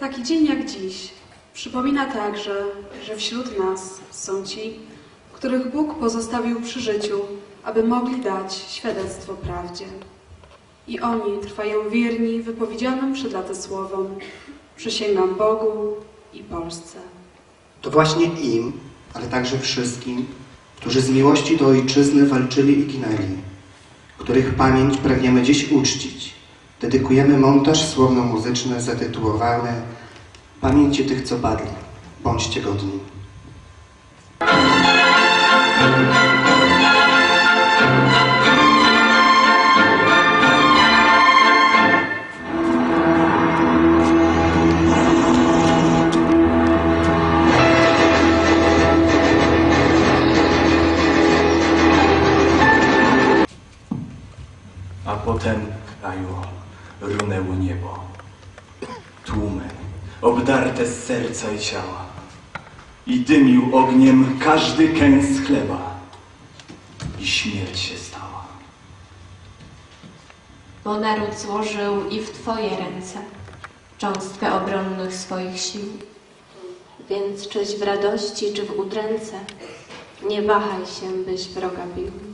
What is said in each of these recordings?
Taki dzień jak dziś przypomina także, że wśród nas są ci, których Bóg pozostawił przy życiu, aby mogli dać świadectwo prawdzie. I oni trwają wierni wypowiedzianym przed laty słowom Przysięgam Bogu i Polsce. To właśnie im, ale także wszystkim, którzy z miłości do ojczyzny walczyli i ginęli, których pamięć pragniemy dziś uczcić, dedykujemy montaż słowno-muzyczny zatytułowany Pamięci tych, co padli. Bądźcie godni. A potem w kraju runęło niebo. Tłumy, obdarte z serca i ciała. I dymił ogniem każdy kęs chleba. I śmierć się stała. bo naród złożył i w Twoje ręce cząstkę obronnych swoich sił. Więc czyś w radości, czy w udręce, nie wahaj się, byś wroga bił.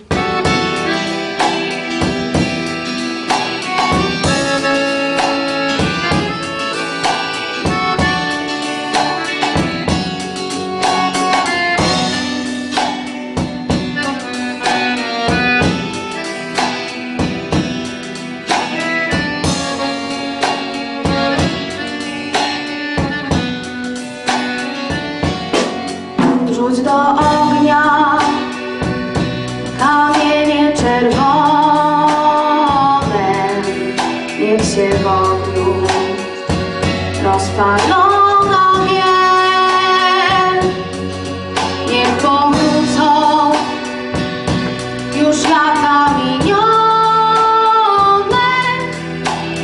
Się w ogniu rozpalono wie. Niech powrócą już lata minione,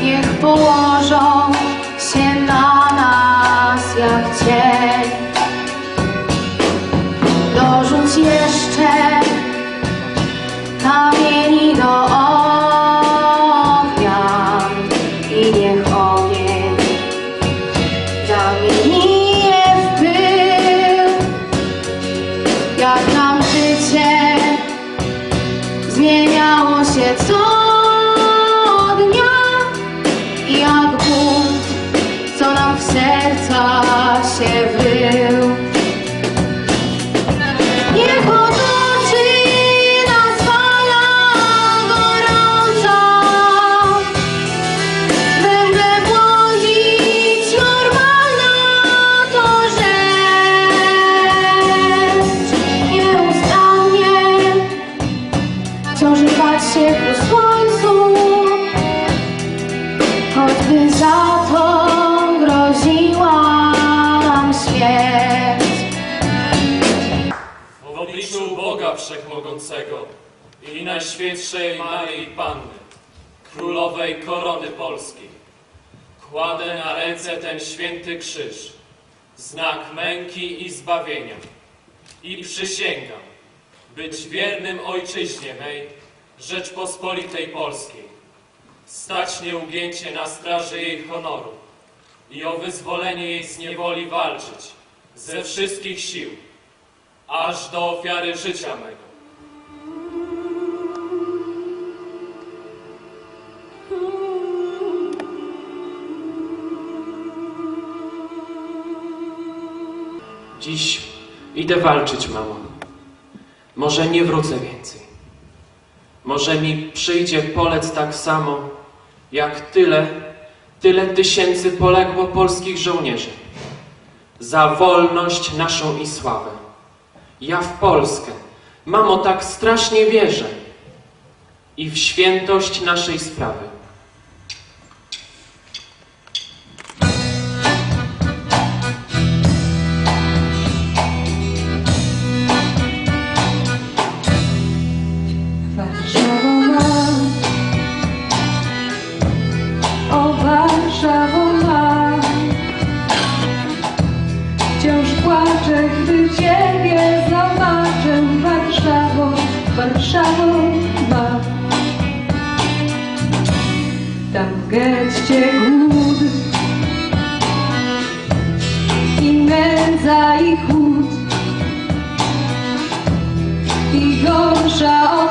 niech położą się na nas jak cień. Zmieniało się co za to. W obliczu Boga Wszechmogącego i Najświętszej Maryi Panny, Królowej Korony Polskiej, kładę na ręce ten święty krzyż, znak męki i zbawienia i przysięgam być wiernym Ojczyźnie mej, Rzeczpospolitej Polskiej, stać nieugięcie na straży jej honoru i o wyzwolenie jej z niewoli walczyć ze wszystkich sił, aż do ofiary życia mego. Dziś idę walczyć, mamo. Może nie wrócę więcej. Może mi przyjdzie polec tak samo, jak tyle, tyle tysięcy poległo polskich żołnierzy. Za wolność naszą i sławę. Ja w Polskę, mamo, tak strasznie wierzę. I w świętość naszej sprawy. szaloba. Tam w getcie głód i nędza i i gorsza